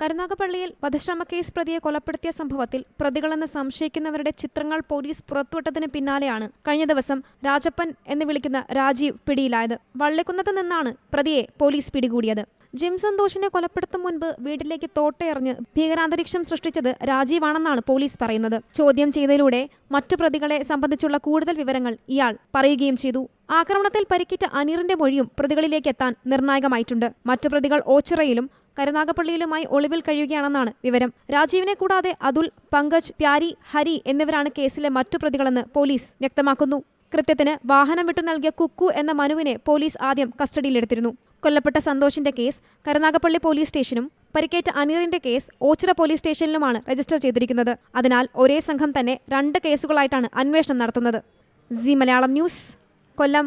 കരുനാഗപ്പള്ളിയിൽ വധശ്രമ case പ്രതിയെ കൊലപ്പെടുത്തിയ സംഭവത്തിൽ പ്രതികളെന്ന് സംശയിക്കുന്നവരുടെ ചിത്രങ്ങൾ പോലീസ് പുറത്തുവിട്ടതിന് പിന്നാലെയാണ് കഴിഞ്ഞ ദിവസം രാജപ്പൻ എന്ന് വിളിക്കുന്ന രാജീവ് പിടിയിലായത്. വള്ളിക്കുന്നത്ത് നിന്നാണ് പ്രതിയെ പോലീസ് പിടികൂടിയത്. ജിം സന്തോഷിനെ കൊലപ്പെടുത്തും മുൻപ് വീട്ടിലേക്ക് തോട്ടയെറിഞ്ഞ് ഭീകരാന്തരീക്ഷം സൃഷ്ടിച്ചത് രാജീവാണെന്നാണ് പോലീസ് പറയുന്നത്. ചോദ്യം ചെയ്തതിലൂടെ മറ്റു പ്രതികളെ സംബന്ധിച്ചുള്ള കൂടുതൽ വിവരങ്ങൾ ഇയാൾ പറയുകയും ചെയ്തു. ആക്രമണത്തിൽ പരിക്കേറ്റ അനീറിന്റെ മൊഴിയും പ്രതികളിലേക്ക് എത്താൻ നിർണായകമായിട്ടുണ്ട്. മറ്റു പ്രതികൾ ഓച്ചിറയിലും കരുനാഗപ്പള്ളിയിലുമായി ഒളിവിൽ കഴിയുകയാണെന്നാണ് വിവരം. രാജീവിനെ കൂടാതെ അതുൽ പങ്കജ് പ്യാരി ഹരി എന്നിവരാണ് കേസിലെ മറ്റു പ്രതികളെന്ന് പോലീസ് വ്യക്തമാക്കുന്നു. കൃത്യത്തിന് വാഹനം വിട്ടു നൽകിയ കുക്കു എന്ന മനുവിനെ പോലീസ് ആദ്യം കസ്റ്റഡിയിലെടുത്തിരുന്നു. കൊല്ലപ്പെട്ട സന്തോഷിന്റെ കേസ് കരുനാഗപ്പള്ളി പോലീസ് സ്റ്റേഷനും പരിക്കേറ്റ അനീറിന്റെ കേസ് ഓച്ചിറ പോലീസ് സ്റ്റേഷനിലുമാണ് രജിസ്റ്റർ ചെയ്തിരിക്കുന്നത്. അതിനാൽ ഒരേ സംഘം തന്നെ രണ്ട് കേസുകളായിട്ടാണ് അന്വേഷണം നടത്തുന്നത്. C Malayalam news Kollam.